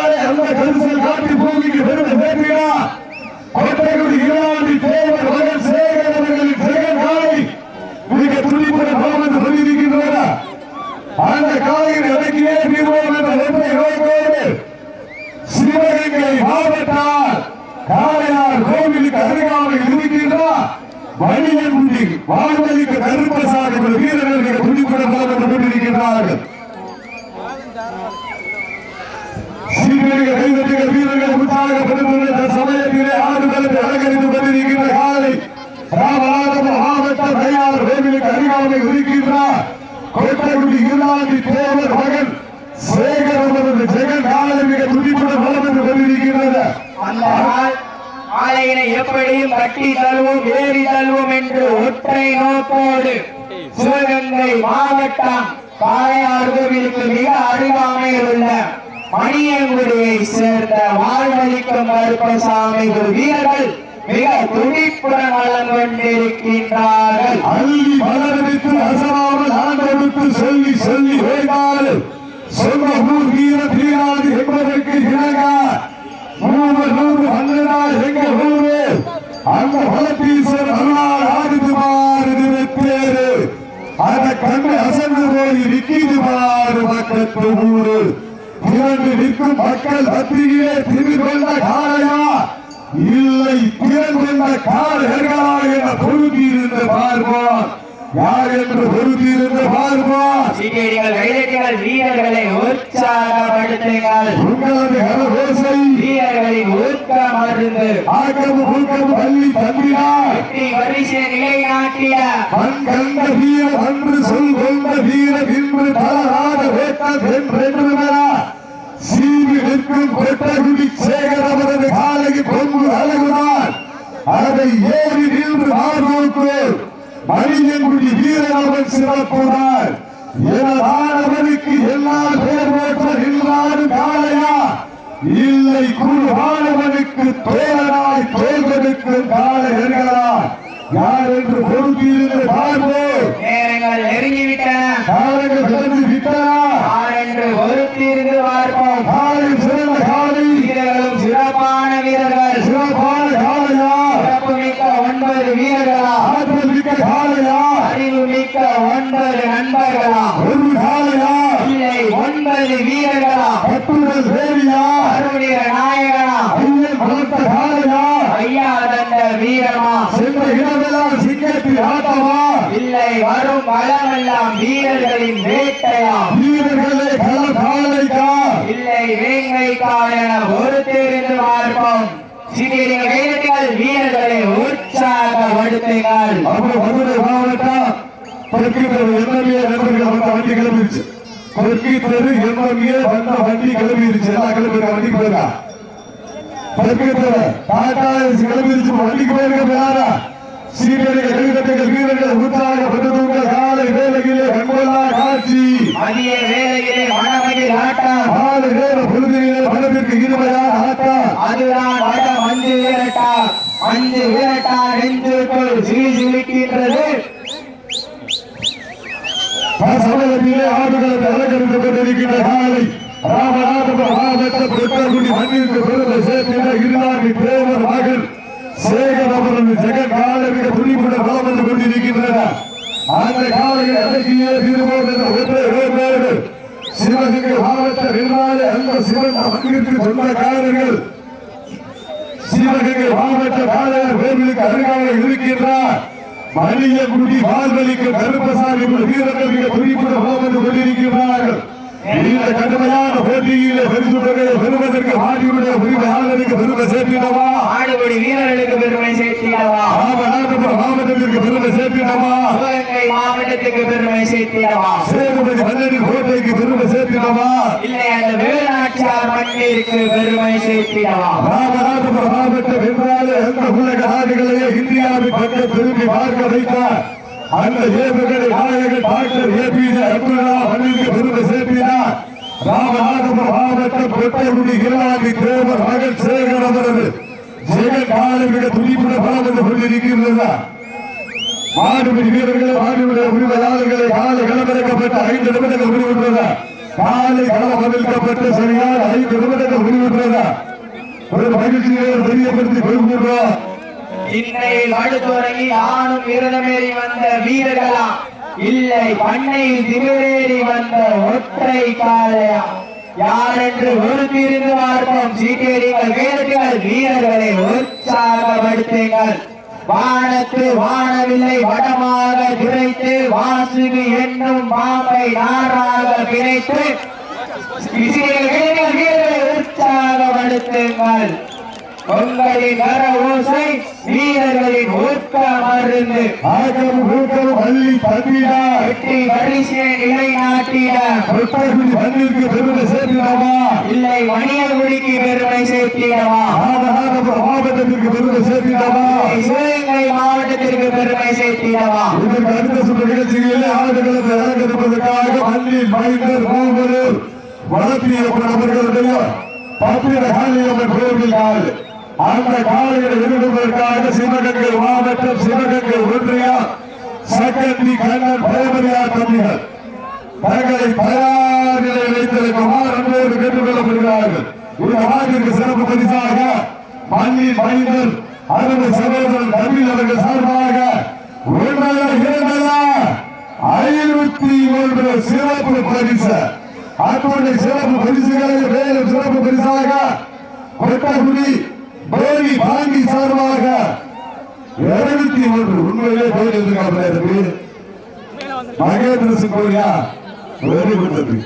காட்டி பூமிக்கு பெருமை சேர்க்கிறார். கோட்டைக்குடி இராண்டி தேவர் மகன் சேகர் அவர்களின் ஜெகன் காலை மிக துடிப்புடன் பாவந்து கொண்டிருக்கின்றன அந்த காலையில் அடக்கியே தீர்வோம் என்ற ஒன்றை நோக்கோடு சிவகங்கை மாவட்டார் காளையார் கோவிலுக்கு அருகாமையில் இருக்கின்றார். வணிகங்குடி வாழ்வழிக்கு கருப்பசாமி வீரர்கள் மிக துடிப்புடன் கொண்டிருக்கின்றார்கள் சீக்கிரங்கள் கைதட்டுகள் வீரர்கள் உற்சாகப்படுத்துகின்ற சமயத்திலே ஆடுகளுக்கு அலங்கரித்துக் கொண்டிருக்கின்ற காலை ராமநாதபுரம் மாவட்டம் கையார் கோவிலுக்கு இருக்கின்றார். தேவர் மகன் சேகர் அவரது ஜெகன் காலை மிக படையினை எப்படியும் கட்டி தழுவோம் ஏறி தழுவோம் என்று ஒற்றை நோக்கோடு சிவகங்கை மாவட்டம் காளையார் கோவிலுக்கு மிக அருகாமையில் உள்ள மணியங்குடியை சேர்ந்த வாழ்வழிக்கும் கருப்பசாமி குரு வீரர்கள் மிக துடிப்புடன் வளம் கொண்டிருக்கின்றார்கள். அள்ளி மலரடித்து அசராமல் ஆண்டவருக்கு சொல்லி சொல்லி வேண்டால் சொந்த ஊர் வீர தீராது என்பதற்கு இணங்க. அதை கண்டு அசந்து போய் நிக்கிது மாறு பக்கத்து ஊரு. திரண்டு நிற்கும் மக்கள் மத்தியிலே திமிர் கொண்ட இல்லை திறன் கொண்ட காளையர்களா பார்ப்போம் யார் என்று பொருத்தியிருந்து பார்ப்போம் சீக்கிரங்கள் கைதட்டிகள் வீரர்களை உற்சாகப்படுத்துங்கள். உங்களது கரகோசை. வீரர்களின் ஊக்க மருந்து ஆக்கமு பூக்கமு பள்ளி தந்தினார் வெற்றி வரிசை நிலைநாட்டிய. கண் கண்ட வீர அன்று சொல் கொண்ட வீர இன்று தலராத வேட்டம் என்றென்றுவர சீவி நிற்கும் கொட்டகுடி சேகர் அவரது காலையில் பொங்கு அழகுதான் அதை ஏறி நின்று மனிதன்குடி வீரர்கள் சிறப்புதான் எனதானவனுக்கு எல்லா பேர் போற்ற நின்றாடு காளையா இல்லை குருவானவனுக்கு தோழனாய் தோல்வனுக்கு என்கிறார். யார் என்று பொருள் பார்ப்போம் நேரங்கள் நெருங்கிவிட்டன காலங்கள் கடந்து விட்டனா யார் என்று ஒருத்திருந்து பார்ப்போம் காலை சிறந்த காலை வீரர்களும் சிறப்பான வீரர்கள் சிறப்பான காளையா சிறப்பு மிக்க ஒன்பது வீரர்களா ஆற்றல் மிக்க காளையா அறிவு மிக்க ஒன்பது நண்பர்களா ஒரு காளையா இல்லை ஒன்பது வீரர்களா? கட்டுடல் தேவியா அருணிய நாயகனா? ஐயன் வளர்த்த காளையா ஐயா தந்த வீரமா? சென்ற இடமெல்லாம் சிங்கத்தில் ஆட்டமா? இல்லை வரும் பலமெல்லாம் வீரர்களின் வேட்டையா? வீரர்களே கள காளைக்கா இல்லை வேங்கைக்கால் என பொறுத்திருந்து பார்ப்போம். சிறிய வீரர்கள் வீரர்களை உற்சாகப்படுத்துங்கள். மாவட்டம் பருக்கித்தரு எம்எல்ஏ நண்பர்கள் வந்த வண்டி கிளம்பிருச்சு. பருக்கித்தரு எம்எல்ஏ வந்த வண்டி கிளம்பிருச்சு. எல்லா கிளம்பி வண்டிக்கு போயிருக்கா? பருக்கித்தரு டாடா ஏசி கிளம்பிருச்சு. வண்டிக்கு போயிருக்க யாரா சீனியர்கள் எழுகட்டைகள் வீரர்கள் உற்சாகப்படுத்துங்கள் காலை வேலையிலே கண்கொள்ளா காட்சி. மதிய வேளையிலே மணமகிழ் ஆட்டம் காலை நேர பொழுதிலே மனதிற்கு இனிமையான ஆட்டம் அதுதான் வட மஞ்சு வீரட்டா. மஞ்சு வீரட்டா நெஞ்சுக்குள் சிலி சிலிக்கின்றது. சமயத்திலே ஆடுகளத்தை அலங்கரித்துக் கொண்டிருக்கின்ற காலை ராமநாதபுரம் மாவட்டம் புத்தகுடி மண்ணிற்கு பெருமை சேர்க்கின்ற இருநாட்டி தேவர் மகன் சேகர் அவரது ஜெகன் காலை மிக துணிப்புடன் வளம் வந்து கொண்டிருக்கின்றன. அந்த காலையில் அடக்கிய திருவோம் சிவகங்கை மாவட்ட நிர்வாக அந்த சிவன் மண்ணிற்கு சொந்தக்காரர்கள் சிவகங்கை மாவட்ட காளையார் கோவிலுக்கு அருகாமையில் இருக்கின்றார். மனித குடி வாழ்வழிக்க கருப்பசாமி வீரர்கள் மிக போவது கொண்டிருக்கிறார். இந்த கடுமையான போட்டியிலே பரிசு பெறுவதற்கு ஆடியுடைய உரிமையாளருக்கு பெருமை சேர்த்திடவா? ஆடுபடி வீரர்களுக்கு பெருமை சேர்த்திடவா? ராமநாதபுரம் மாவட்டத்திற்கு பெருமை சேர்த்திடவா? சிவகங்கை மாவட்டத்துக்கு பெருமை சேர்த்திடவா? சேதுபதி மன்னரின் கோட்டைக்கு பெருமை சேர்த்திடவா? இல்லை அந்த வேலாட்சியார் மண்ணிற்கு பெருமை சேர்த்திடவா? ராமநாதபுரம் மாவட்டம் என்றாலே அந்த உலக நாடுகளையே இந்தியாவின் பக்கம் திரும்பி பார்க்க வைத்தார். அந்த ஏவுகணை நாயகன் டாக்டர் ஏபிஜே அப்துல் கலாம் மண்ணிற்கு பெருமை சேர்த்தினார் ராமநாதபுரம் மாவட்டம் கொட்டைக்குடி இல்லாதி தேவர் மகன் சேகர் அவரது ஜெகன் காலமிட துடிப்புட பலம் வந்து கொண்டிருக்கிறதா மாடுபிடி வீரர்கள் மாடுபிடி உரிமையாளர்களை காலை களமிறக்கப்பட்ட ஐந்து நிமிடங்கள் முடிவுற்றதா காலை களம் அமைக்கப்பட்டு சரியான ஐந்து நிமிடங்கள் முடிவுற்றதா ஒரு மகிழ்ச்சியை தெரியப்படுத்தி கொள்கின்றோம். இன்னையில் அடுத்துறங்கி ஆணும் விரதமேறி வந்த வீரர்களா? இல்லை பண்ணை திமிரேறி வந்த ஒற்றை கால யார் என்று உறுதியிருந்து பார்ப்போம் சீட்டேடிகள் வேதங்கள் வீரர்களை உற்சாகப்படுத்துங்கள். வானத்து வானவில்லை வடமாக திரைத்து வாசுகு என்னும் பாம்பை நாராக பிணைத்து வீரர்களை உற்சாகப்படுத்துங்கள். உங்களின் கர ஓசை வீரர்களின் ஊக்க மருந்து. ஆகம் ஊக்கம் பள்ளி தந்திடா வெற்றி பரிசை நிலைநாட்டிட கொட்டகுடி பள்ளிக்கு பெருமை சேர்த்திடாமா இல்லை மணியகுடிக்கு பெருமை சேர்த்திடவா? மாவட்டத்திற்கு பெருமை சேர்த்திடாமா சிவகங்கை மாவட்டத்திற்கு பெருமை சேர்த்திடவா? இதற்கு அடுத்த சுற்று நிகழ்ச்சிகளில் ஆடுகளத்தை இறங்கிருப்பதற்காக பள்ளி மைந்தர் மூவரூர் வளர்த்தியப்பன் அவர்களுடைய பத்திர காளியம்மன் கோவில் நாள் அந்த காலையில் எதிர்கொள்வதற்காக சிவகங்கை மாவட்டம் சிவகங்கை ஒன்றியம் சக்கந்தி கண்ணன் பிரேமரியார் தம்பிகள். தங்களை தயார் நிலையில் வைத்திருக்குமாறு அன்போடு கேட்டுக் கொள்ளப்படுகிறார்கள் இந்த ஆண்டிற்கு சிறப்பு பரிசாக மண்ணின் மைந்தர் அருமை சகோதரன் தமிழ் அவர்கள் சார்பாக ஒன்றா இரண்டா ஐநூத்தி ஒன்று சிறப்பு பரிசு. அத்துடைய சிறப்பு பரிசுகளை மேலும் சிறப்பு பரிசாக கொட்டகுடி போலி பாண்டி சார்பாக இருநூத்தி ஒன்று உண்மையிலே போய் இருக்காங்க மகேந்திர சிங் கோரியா வெரி குட் தம்பி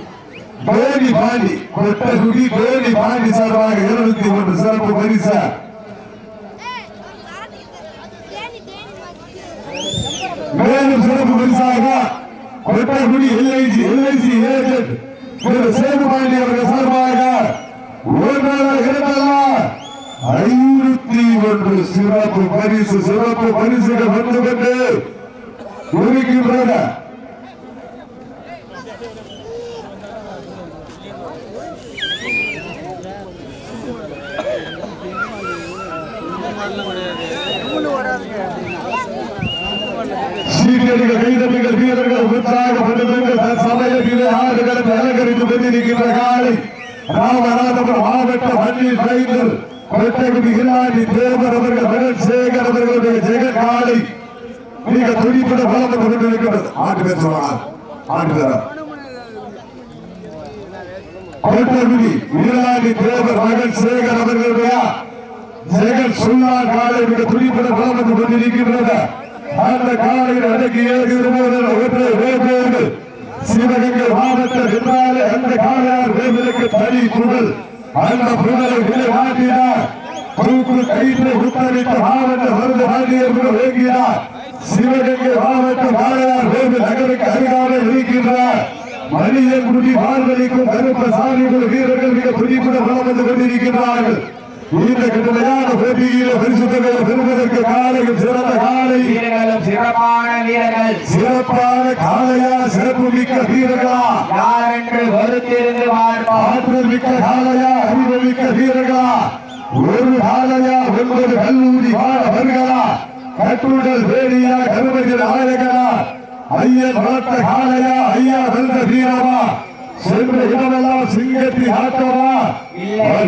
பேரி பாண்டி கொட்டகுடி பேரி பாண்டி சார்பாக இருநூத்தி ஒன்று சிறப்பு பரிசு. மேலும் சிறப்பு பரிசாக Kottakudi LIC LIC agent Thiru Sethu Pandi அவர்கள் சார்பாக ஒரு ஒன்றல்ல இரண்டல்ல ஐநூத்தி ஒன்று சிறப்பு பரிசு சிறப்பு பரிசுகள் வந்து கொண்டு இருக்கின்றன சீக்கிரங்கள் கைதட்டுகள் வீரர்கள் உற்சாகப்படுத்துங்கள் சமயத்திலே ஆடுகளத்தை அலங்கரித்துக் கொண்டிருக்கின்ற காலை ராமநாதபுரம் மாவட்ட பள்ளியில் கைதல் கொட்டகுடி தேவர் அவர்கள் மகன் அவர்களுடைய ஜெகன் மிக துடிப்புட பலம் கொண்டிருக்கிறது ஆண்டு பேர் சொல்லலாம் ஆண்டு கொட்டகுடி தேவர் மகன் அவர்களுடைய ஜெகன் சுல்லா காலை மிக துடிப்புட பலம் வந்து அந்த காலையில் அடக்கி ஏறுகிறது ஒற்றை சிவகங்கை மாவட்ட என்றாலே அந்த காலையார் வேதலுக்கு தனி குடல். அந்த புகழை விளையாட்டினார் தூக்கு கயிற்றை உத்தரித்த மாவட்ட மருந்து ஆகியோர்கள் வேங்கினார் சிவகங்கை மாவட்ட காளையார் வேவு நகருக்கு அருகாமல் இருக்கின்றார். மனிதன் குடி பார்வதிக்கும் கருப்ப சாமிகள் வீரர்கள் மிக துடிப்புடன் வந்து கொண்டிருக்கிறார்கள் இந்த கடுமையான போட்டியில பரிசுத்தங்களை பெறுவதற்கு காலையில் சிறந்த காலை. வீரர்களும் சிறப்பான வீரர்கள். சிறப்பான காலையா சிறப்பு மிக்க வீரர்களா? யார் என்று பார்ப்போம். ஆற்றல் மிக்க காலையா அறிவு மிக்க வீரர்களா? ஒரு காலையா ஒன்பது கல்லூரி மாணவர்களா? கட்டுடல் வேடியா கருமைகள் ஆயகனா ஐயன் வளர்த்த காலையா ஐயா வென்ற வீரமா இடமெல்லாம் சிங்கத்தி ஆட்டமா?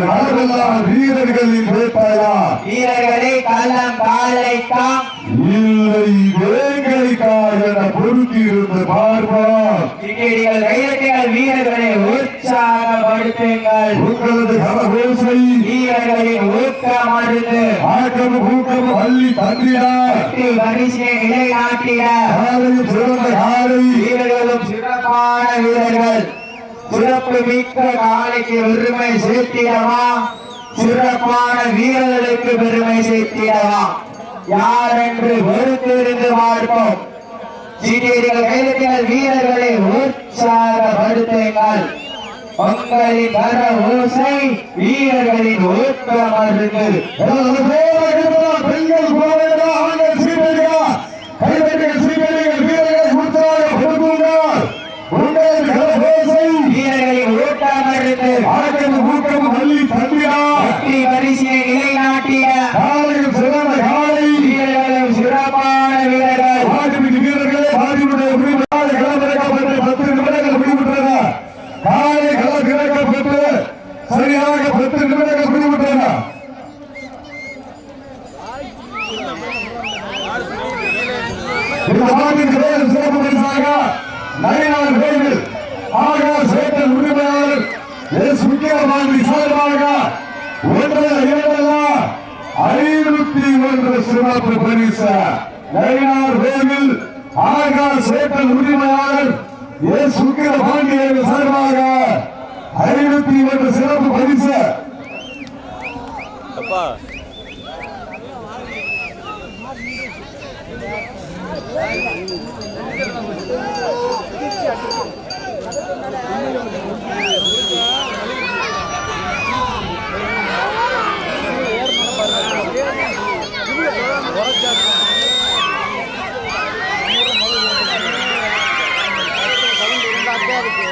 நாடெல்லாம் வீரர்களின் வேட்டாயா? வீரர்களே கள்ளம் காலைக்காம். இல்லை வேங்கைக்கா என பொருத்தியிருந்து பார்ப்போம் கிரிக்கெடிகள் கைதட்டிகள் வீரர்களை உற்சாகப்படுத்துங்கள். உங்களது கரகோசை. வீரர்களின் ஊக்க மருந்து ஆக்கம் ஊக்கம் அள்ளி தந்திடா. வெற்றி பரிசை நிலைநாட்டிட. காலையும் சிறந்த காலை. வீரர்களும் சிறப்பான வீரர்கள். சிறப்பு மிக்க நாளைக்கு பெருமை சேர்த்திடவா? சிறப்பான வீரர்களுக்கு பெருமை சேர்த்திடவா? யார் என்று பொறுத்திருந்து பார்ப்போம். சீட்டியடிகள் கைதட்டிகள் வீரர்களை உற்சாகப்படுத்துங்கள். உங்களின் கர ஓசை வீரர்களின் ஊக்கம் மருந்து பெண்கள் குழந்தைகளா ஆண்கள் சீமையா கைதட்டிகள் சீமைகள் வீரர்கள் உற்சாகப்படுத்துங்கள் உங்களது கரகோசை வீரர்களின் ஊக்க மருந்து ஆக்கம் ஊக்கம் அள்ளி தந்திடா வெற்றி பரிசினை நிலைநாட்டிட இந்த மாநில வேறு சிறப்பு பரிசாக நயினார் கோவில் ஆகா சேட்டல் உரிமையாளர் எஸ் விக்கிரமாண்டி சார்பாக ஒன்று இரண்டல்லா ஐநூத்தி ஒன்று சிறப்பு நயினார் கோவில் ஆகா சேட்டல் உரிமையாளர் எஸ் விக்கிரபாண்டியன் சார்பாக ஐநூத்தி ஒன்று சிறப்பு பரிசு அப்பா இந்த நாட்டிற்கு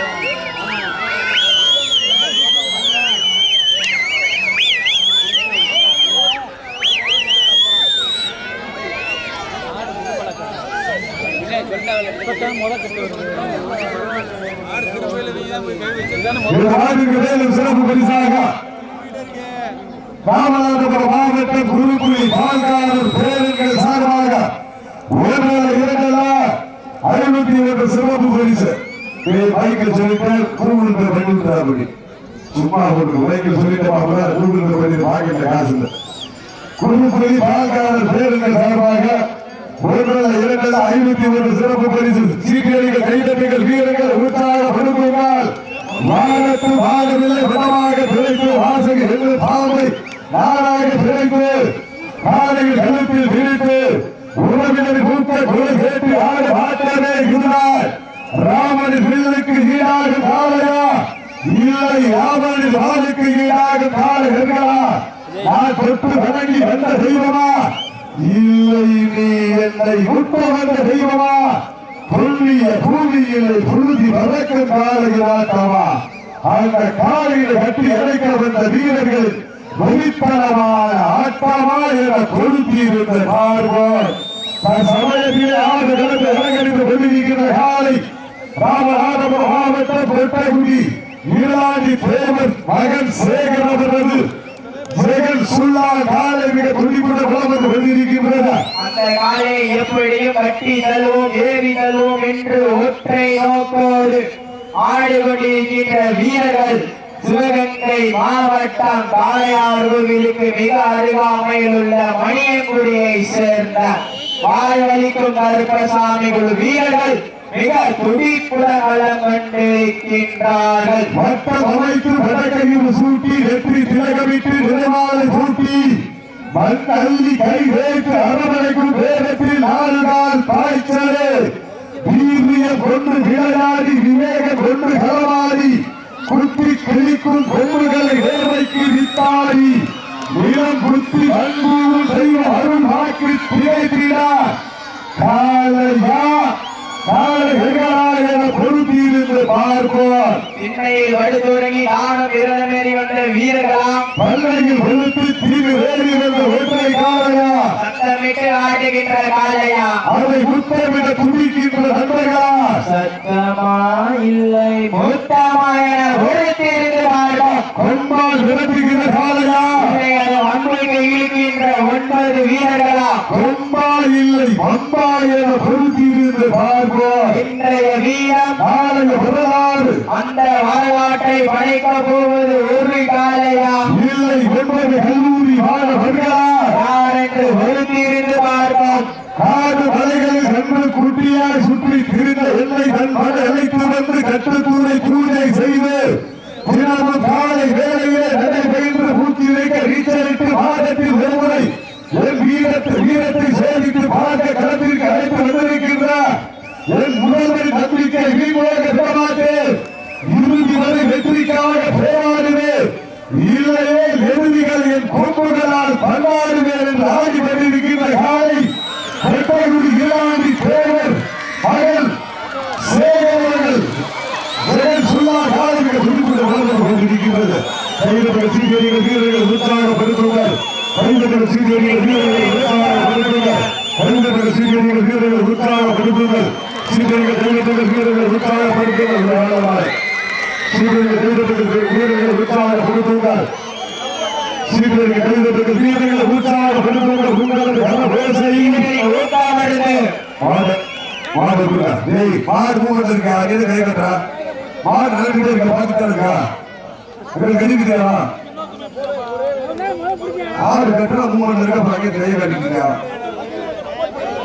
மேலும் சிறப்பு பரிசாக ராமநாதபுரம் மாவட்ட குருகுடி பால்காரர் பேரங்கள் சார்பாக ஒன்றரை இரண்டலா ஐநூத்தி ஒன்று சிறப்பு பரிசு. இதை மைக்கில் சொல்லிட்டு கூகுள் பே சும்மா ஒரு மைக்கில் சொல்லிட்டு கூகுள் பண்ணி பாக்கெட்ல காசு இல்லை. குடும்பப்புரி பால்காரர் பேருங்கள் சார்பாக ஒன்றரை இரண்டரை ஐநூத்தி ஒரு சிறப்பு பரிசு சீக்கிரங்கள் கைதட்டுங்கள் வீரர்கள் உற்சாகப்படுத்துங்கள் வானத்து வானவில்லை வடமாக பிழைத்து வாசகி என்று பாவை நாடாக பிழைத்து காலையில் கழுத்தில் விரித்து உறவினர் கூட்ட குறை கேட்டு ஆடு ஆட்டமே இருந்தார் ராமனின் பிள்ளைக்கு ஈடாக காலையா இல்லை ராமனின் வாளுக்கு ஈடாக காலையா நான் தொட்டு வணங்கி வந்த தெய்வமா? இல்லை நீ என்னை விட்டு தெய்வமா? புள்ளிய பூமியிலே புழுதி வதக்கும் காலையில் அந்த காலையில கட்டி அடைக்க வந்த வீரர்கள் வெளிப்படமான ஆட்டமா என கொளுத்தி இருந்த பார்வோர் சமயத்திலே ஆறு கடந்து இறங்கடித்து கொண்டிருக்கிற காலை ராமநாதபுரம் மாவட்ட பொட்டகுடி ஈராண்டி தேவர் மகன் சேகர் அவரது சேகர் சுல்லா காலை மிக துணி குளம் வந்து கொண்டிருக்கின்றன அந்த காலை எப்படியும் கட்டி தள்ளுவோம் ஏறி தள்ளுவோம் என்று ஒற்றை நோக்கோடு ஆடு கொண்டிருக்கின்ற வீரர்கள் சிவகங்கை மாவட்டம் காளையார் கோவிலுக்கு மிக அருகாமையில் உள்ள மணியங்குடியை சேர்ந்த வாழ்வழிக்கும் கருப்பசாமி குழு வீரர்கள் மிக துடிப்புடன் வளம் கொண்டிருக்கின்றார்கள். வட்டம் அமைத்து வடகையில் சூட்டி வெற்றி திலகமிட்டு நிறமாலை சூட்டி. மண்ணள்ளி கை வேட்டு அரவணைக்கும் வேகத்தில் நாலு நாள் பாய்ச்சலே. வீரிய கொண்டு விளையாடி விவேக கொண்டு களவாடி குத்தி கிழிக்கும் கொம்புகளை வேலைக்கு வித்தாடி. நிலம் குத்தி அன்பூர் தெய்வம் அருள் வாக்கு திரைத்திடா காலையா காலை திண்ணையில் வடு தொடங்கி விரதமேறி வந்த வீரர்களாம் பல்லையில் வெளுத்து தீவு வேறி வந்த ஒற்றை சத்தமிட்டு ஆடுகின்ற காளையா அதை முத்தமிட துடிக்கின்ற நண்பர்களா சத்தமா இல்லை. மூத்தமா என உழைத்திருந்து வாழ்வோம் கொம்பால் விரட்டுகிற காலையா? அன்புக்கு இழுக்கின்ற ஒன்பது வீரர்களா? கொம்பா இல்லை. பம்பா என பொறுத்திருந்து பார்ப்போம் இன்றைய வீரம் நாளைய வரலாறு. அந்த வரலாற்றை படைக்க போவது ஒரு காளையா இல்லை ஒன்பது கல்லூரி மாணவர்களா? யார் என்று ஒருத்திருந்து பார்ப்போம். ஆறு மலைகளில் சென்று குட்டியாய் சுற்றி திரிந்த எல்லை தன் மன அழைத்து வந்து கட்டுத்தூரை பூஜை செய்து தினமும் காலை வேளையிலே நடைபெற்று பூச்சி வைக்க நீச்சலிட்டு மாதத்தில் ஒருமுறை என் வீரத்தை வீரத்தை சேமித்து பார்க்க களத்திற்கு அழைத்து வந்திருக்கின்றார். என் முதல்வர் நம்பிக்கை வீணாக பெறமாட்டேன் இறுதி வரை வெற்றிக்காக போராடுவேன். இல்லையே எதிர் பொறுப்புகளால் பல்வாறு பேர் என்று ஆடி கொண்டிருக்கின்ற காலை வெட்டகுடி இளாண்டி தேவர் மகள் சேகரவர்கள் ஜெகன் சுல்லா காலைக்கு துடிப்புட வளர்ந்து கொண்டிருக்கின்றது. கைதப்பட சீக்கிரங்கள் வீரர்கள் உற்சாகப்படுத்துவார் கைதப்பட சீக்கிரங்கள் வீரர்கள் உற்சாகப்படுத்துவார் கைதப்பட சீக்கிரங்கள் வீரர்கள் உற்சாகப்படுத்துவார் சீக்கிரங்கள் கைதப்பட வீரர்கள் உற்சாகப்படுத்துவார் வேளவாய் சீக்கிரங்கள் கைதப்பட வீரர்கள் உற்சாகப்படுத்துவார் கைதப்பட வீரர்கள் உற்சாகப்படுத்துங்கள் உங்களது கன பேசையும் ஊட்டாமடுது ஆட டேய் மாடு மூவ் இருக்கா? நீ கை கட்டுறா? மாடு நடந்துட்டே இருக்க? பார்த்துட்டே இருக்கா உங்களுக்கு கட்டுறா பாக்கி கை